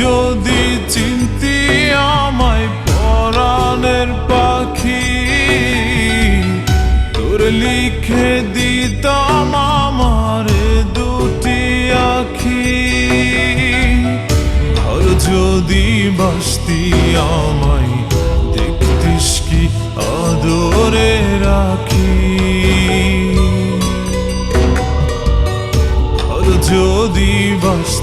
যদি চিন্তি আমায় পরাণের পাখি, তোর লিখে দিতাম আমারে দুটি আখি। আর যদি বাসতি আমায় দেখতিস কি আদরে রাখি? যদি বাসতি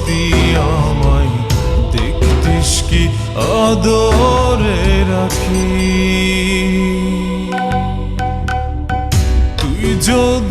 আদরে রাখি। তুই যদি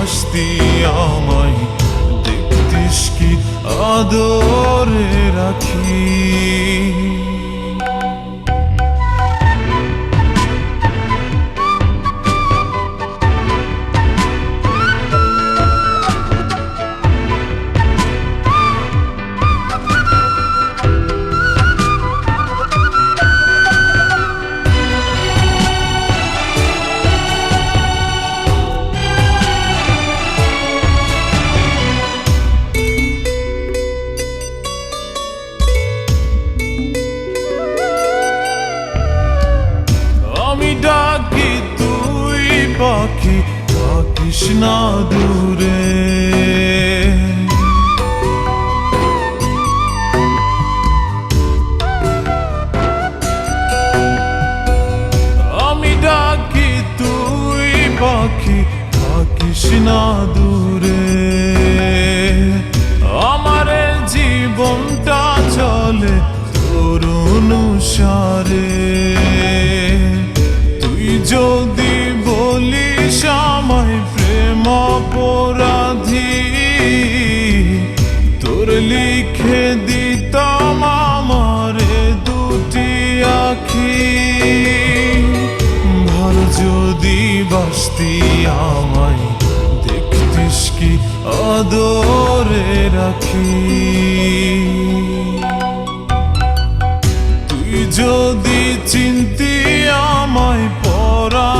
বাসতি আমায় দেখতিস কি আদরে রাখি? না দূরে। আমি ডাকি তুই পাখি না দূরে। আমার জীবনটা চলে তোর অনুসারে বাসতি আমায় দেখতিস কি? আদরে রাখি। তুই যদি চিন্তি আমায় পরাণের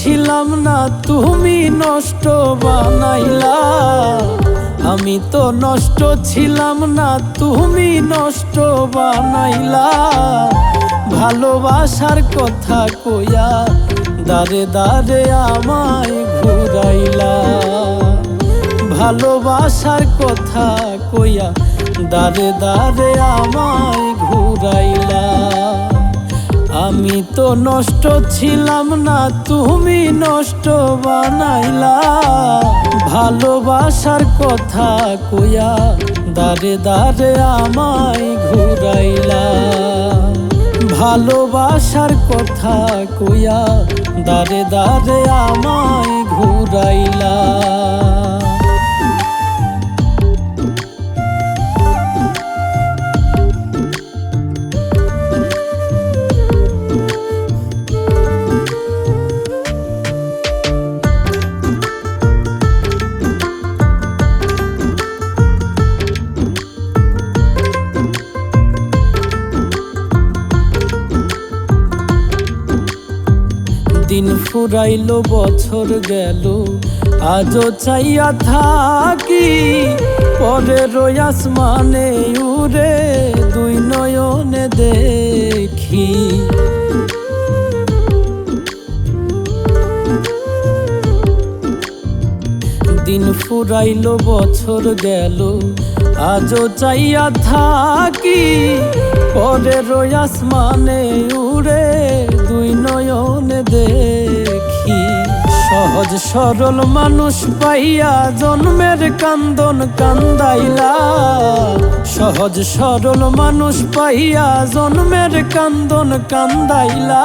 ছিলাম না, তুমি নষ্ট বানাইলা। আমি তো নষ্ট ছিলাম না, তুমি নষ্ট বানাইলা। ভালোবাসার কথা কইয়া দারে দারে আমায় ঘুরাইলা। ভালোবাসার কথা কইয়া দারে দারে আমায় ঘুরাইলা। আমি তো নষ্ট ছিলাম না, তুমি নষ্ট বানাইলা। ভালোবাসার কথা কইয়া দারে দারে আমায় ঘুরাইলা। ভালোবাসার কথা কইয়া দারে দারে আমায় ঘুরাইলা। ফুরাইলো, বছর গেল। আজও চাইয়া থাকি পরে রই আসমানে উড়ে দুই নয়নে দেখি। দিন ফুরাইলো, বছর গেল। আজও চাইয়া থাকি পরে রই আসমানে উড়ে দুই নয়নে দেখি। সহজ সরল মানুষ পাইয়া জন্মের কান্দন কান্দাইলা। সহজ সরল মানুষ পাইয়া জন্মের কান্দন কান্দাইলা।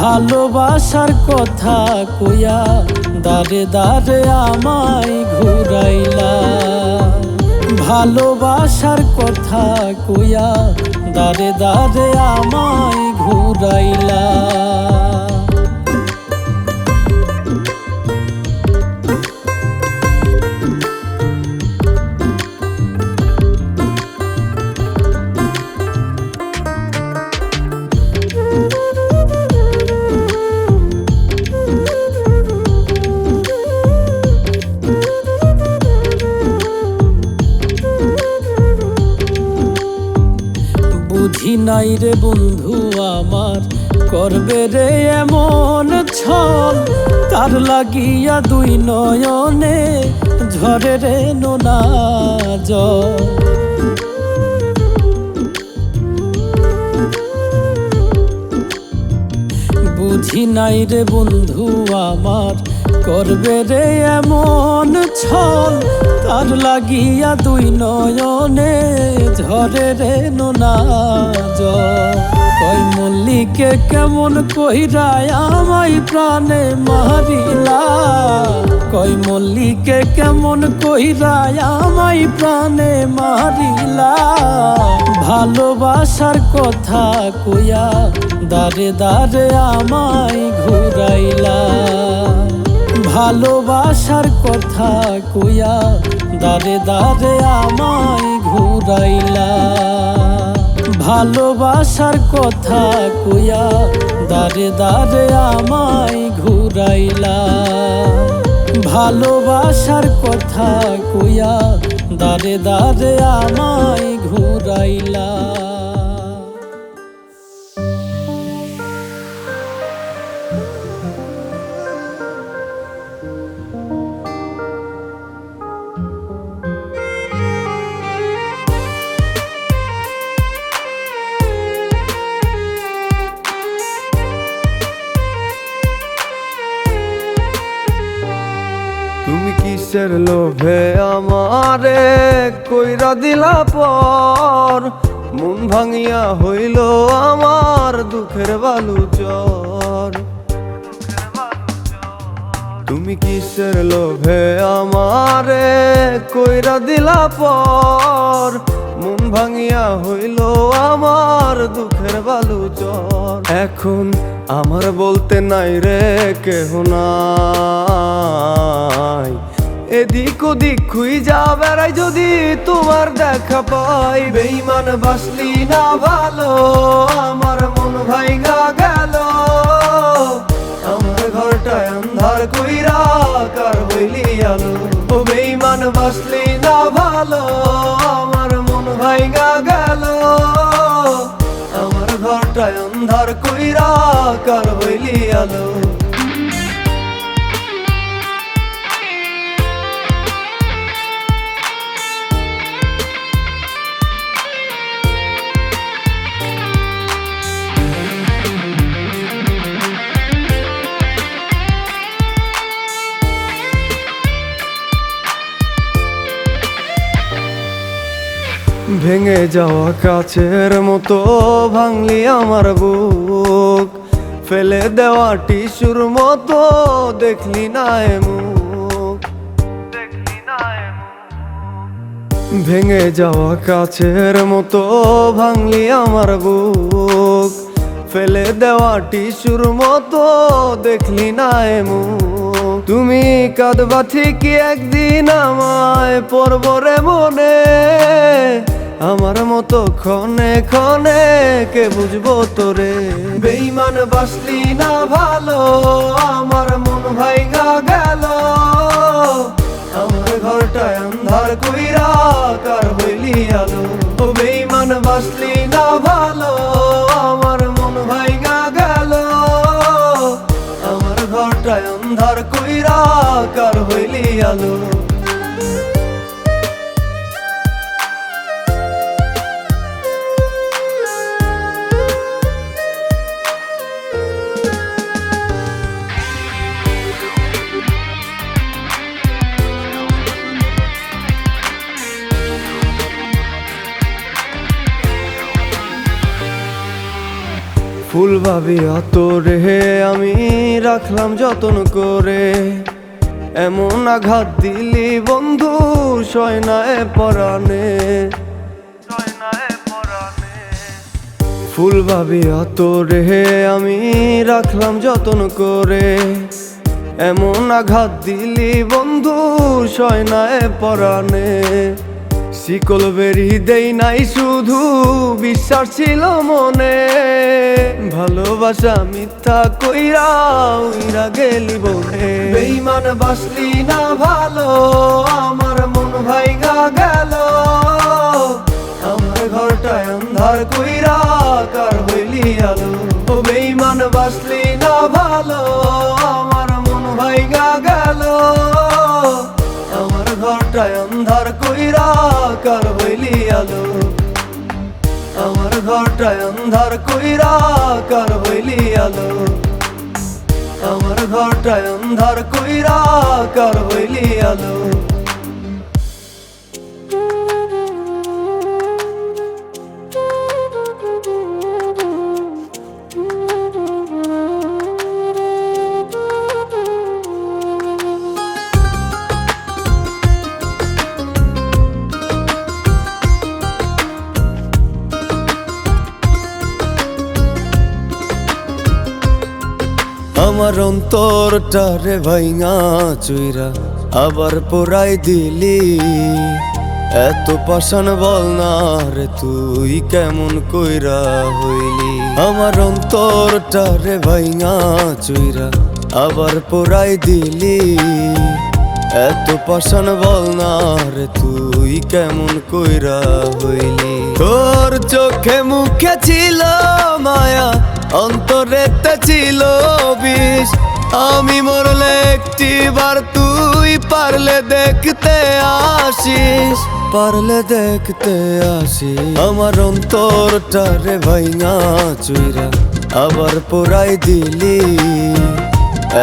ভালোবাসার কথা কইয়া দারে দারে আমায় ঘুরাইলা। ভালোবাসার কথা কইয়া দারে দারে আমায় ঘুরাইলা। রে বন্ধু আমার, করবে রে এমন ছল। তার লাগিয়া দুই নয়নে ঝরে রে নোনা জল। বুঝি নাই রে বন্ধু আমার করবে রে এমন ছল? তার লাগিয়া দুই নয়নে ঝরে রে নোনা কই মল্লিকে কেমন কইরায় আমায় প্রাণে মারিলা? কই মল্লিকে কেমন কইরায় আমায় প্রাণে মারিলা? ভালোবাসার কথা কইয়া দারে দারে আমায় ঘুরাইলা। ভালোবাসার কথা কইয়া দারে দারে আমায় ঘুরাইলা। ভালোবাসার কথা কইয়া দারে দারে আমায় ঘুরাইলা। ভালোবাসার কথা কইয়া দারে দারে আমায় ঘুরাইলা। কিসের লোভে আমারে কইরা দিলা পর? মন ভাঙিয়া হইল আমার দুঃখের বালু চর। তুমি কিসের লোভে আমারে কইরা দিলা পর? মন ভাঙিয়া হইল আমার দুঃখের বালু চর। এখন আমার বলতে নাই রে কেহ নাই। এদিক ওদিক খুই যা বেড়াই যদি তোমার দেখা পাই। বেইমান বাসলি না ভালো, আমার মন ভাইগা গেল। আমার ঘরটায় আন্ধার কইরা কার হইলি আলো? ও বেইমান বাসলি না ভালো, আমার মন ভাইগা গেল। আমার ঘরটায় আন্ধার কইরা কার হইলি আলো? যাওয়া কাছের মতো ভাঙলি আমার বুক। ফেলে দেওয়া টিসুর মতো দেখলি না মুখ। ভেঙে যাওয়া কাছের মতো ভাঙলি আমার বুক। ফেলে দেওয়া টিসুর মতো দেখলি না মুখ। তুমি কাঁদবা ঠিকই একদিন আমায় পরবরে মনে। আমার মতো ক্ষণে ক্ষণে, কে বুঝব তোরে? বেইমান বাসলি না ভালো, আমার মন ভাইগা গেল। আমার ঘরটায় আন্ধার কইরা কার হইলি আলো? ও বেইমান বাসলি না ভালো, আমার মন ভাইগা গেল। আমার ঘরটায় আন্ধার কইরা কার হইলি আলো? ফুল ভাবিয়া তোরে আমি রাখলাম যতন করে। এমন আঘাত দিলি বন্ধু, সয়নায় পরাণে। ফুল ভাবিয়া তোরে আমি রাখলাম যতন করে। এমন আঘাত দিলি বন্ধু, সয়নায় পরাণে। শিকল বেরি দেই নাই, শুধু বিশ্বাস ছিল মনে। ভালোবাসা মিথ্যা কইরা গেলি বনে। বেইমান বাসলি না ভালো, আমার মন ভাইগা গেল। আমার ঘরটায় আন্ধার কইরা কার হইলি আলো। ও বেইমান বাসলি না ভালো, আমার মন ভাইগা গেল। আমার ঘরটায় অন্ধার কার হইলি আলো। আমার ঘরটায় অন্ধার কইরা কার হইলি আলো। আমার ঘরটায় অন্ধার কইরা কার হইলি আলো। অন্তরটারে ভাইঙা চুইরা আবার পোড়াই দিলি। এত পাষাণ বল না রে তুই কেমন কইরা হইলি। আমার অন্তর অন্তরটারে ভাইঙা চুইরা আবার পোড়াই দিলি। এত পাষাণ বল না রে তুই কেমন কইরা হইলি। তোর চোখে মুখে ছিল মায়া, অন্তরেতে ছিল বিষ। আমি মরলে একটি বার তুই পারলে দেখতে আসিস, পারলে দেখতে আসিস। আমার অন্তরটা রে ভাইঙা চুইরা আবার পোড়াই দিলি।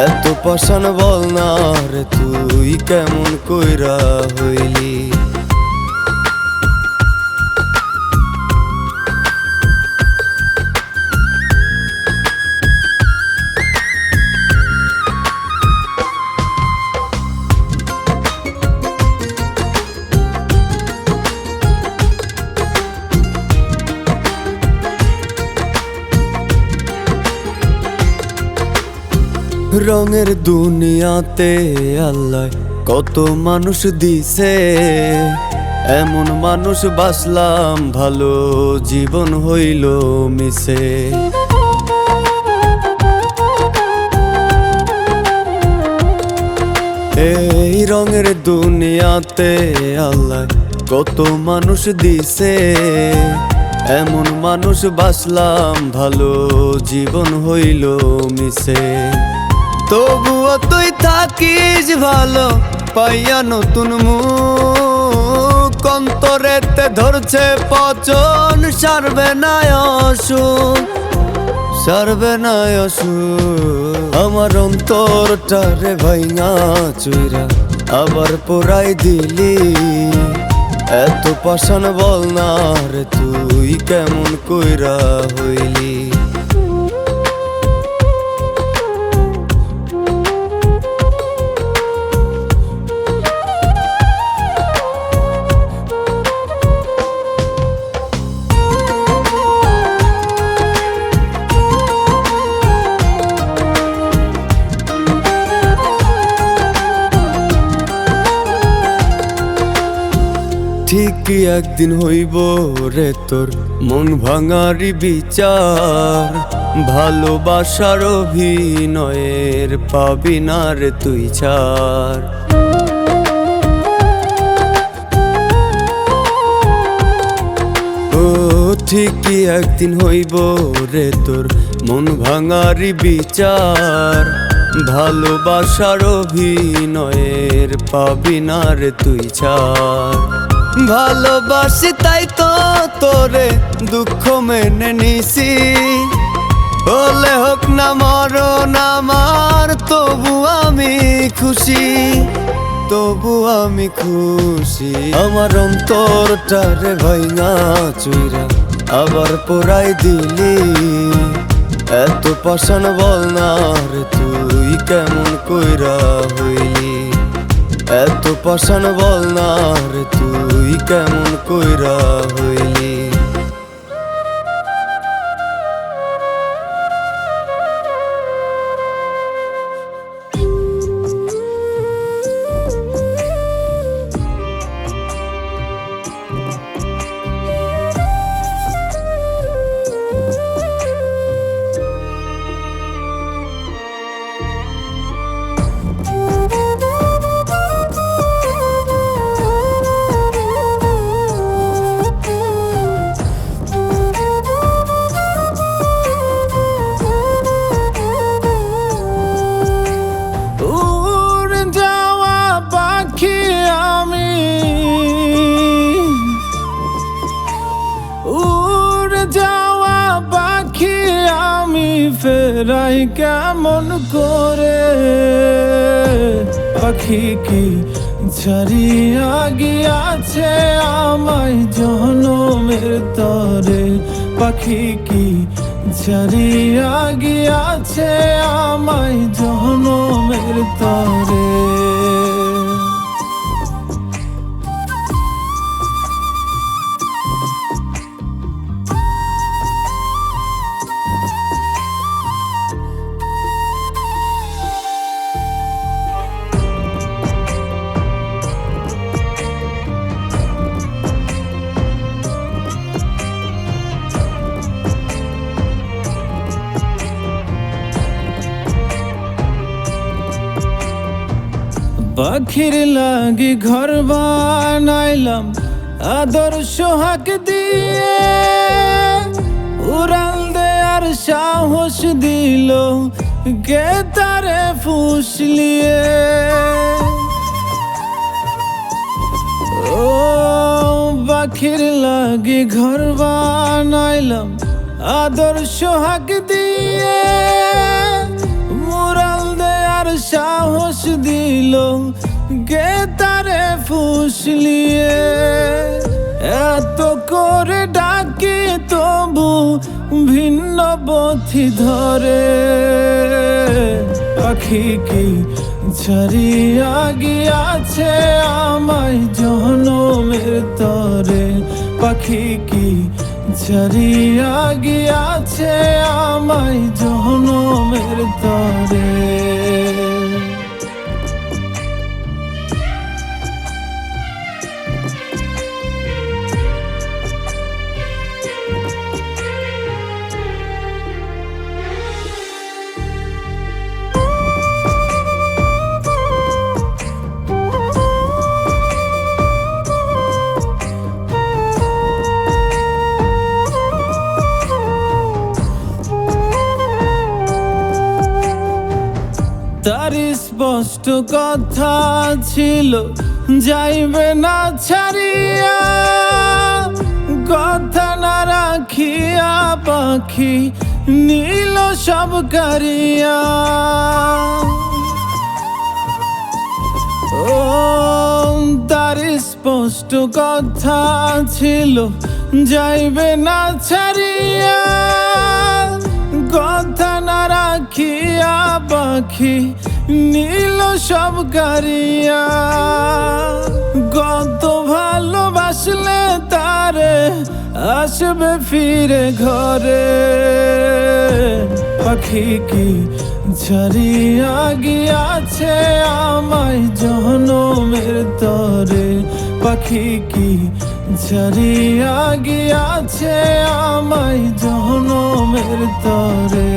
এত পাশান বল না রে, তুই কেমন কইরা হইলি? রঙের দুনিয়াতে আল্লাহ কত মানুষ দিছে। এমন মানুষ বাসলাম ভালো জীবন হইল মিশে এই রঙের দুনিয়াতে আল্লাহ কত মানুষ দিছে। এমন মানুষ বাসলাম ভালো জীবন হইল মিশে তবুও তুই থাকিস ভালো, পাইয়া নতুন মুখ। অন্তরেতে ধরছে পচন, সারবে না অসুখ, সারবে না অসুখ। আমার অন্তরটা রে ভাইঙা চুইরা আবার পোড়াই দিলি। এত পাশান বল না রে, তুই কেমন কইরা হইলি? ঠিকই একদিন হইব রে তোর? মন ভাঙারি বিচার। ভালোবাসার অভিনয়ের পাবি না রে তুই ও ঠিকই একদিন হইব রে তোর? মন ভাঙারি বিচার। ভালোবাসার অভিনয়ের পাবি না রে তুই ছাড়। ভালোবাসি, তাই তো তোরে দুঃখ মেনে নিছি। হলে হোক না মরণ আমার, তবু আমি খুশি, তবু আমি খুশি। আমার অন্তরটা রে ভাইঙা চুইরা আবার পোড়াই দিলি। এত পাশান বল না রে, তুই কেমন কইরা হইলি? এত পাশান বল না রে তুই কেমন কইরা হইলি? কেমন করে পাখি কি ছাড়িয়া গিয়াছে আমায় জনমের তরে। পাখি কি ছাড়িয়া গিয়াছে আমায় জনমের তরে। পাখির লাগি ঘর বানাইলাম। আদর সোহাগ দিয়ে উড়াল দেয়ার সাহস দিল কে তারে ফুসলিয়ে। ও পাখির লাগি ঘর বানাইলাম আদর সোহাগ দিয়ে মুরাল দেয়ার সাহস দিল গে তারে ফুসলিয়ে, এত করে ডাকি তবু ভিন্ন পথি ধরে। পাখি কি ছাড়িয়া গিয়াছে আমায় জনমের তরে? পাখি কি ছাড়িয়া গিয়াছে আমায় জনমের তার? কথা ছিল, যাইবে না ছাড়িয়া। কথা না রাখিয়া পাখি নীল সব কারিয়া। ও, তার স্পষ্ট কথা ছিল, যাইবে না ছাড়িয়া। কথা না রাখিয়া পাখি নীল সব গারিয়া কত ভালোবাসলে তারে আসবে ফিরে ঘরে। পাখি কি ছাড়িয়া গিয়াছে আমায় জনমের তরে? পাখি কি ছাড়িয়া গিয়াছে আমায় জনমের তরে?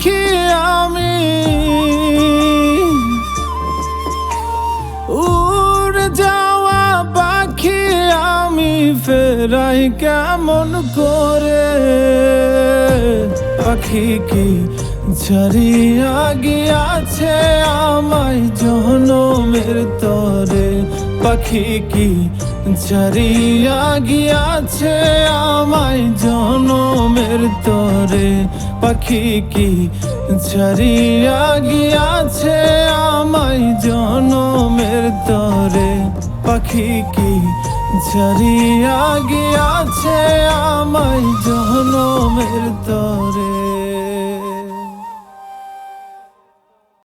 পাখি আমি। উড় যাওয়া পাখি আমি ফেরাই কেমন করে? পাখি কি ছাড়িয়া গিয়াছে আমায় জনমের তরে? পাখি কি ছাড়িয়া গিয়াছে আমায় জনমের তরে। পাখি কি? ছাড়িয়া গিয়াছে আমায় জনমের তরে। পাখি কি? ছাড়িয়া গিয়াছে আমায় জনমের তরে।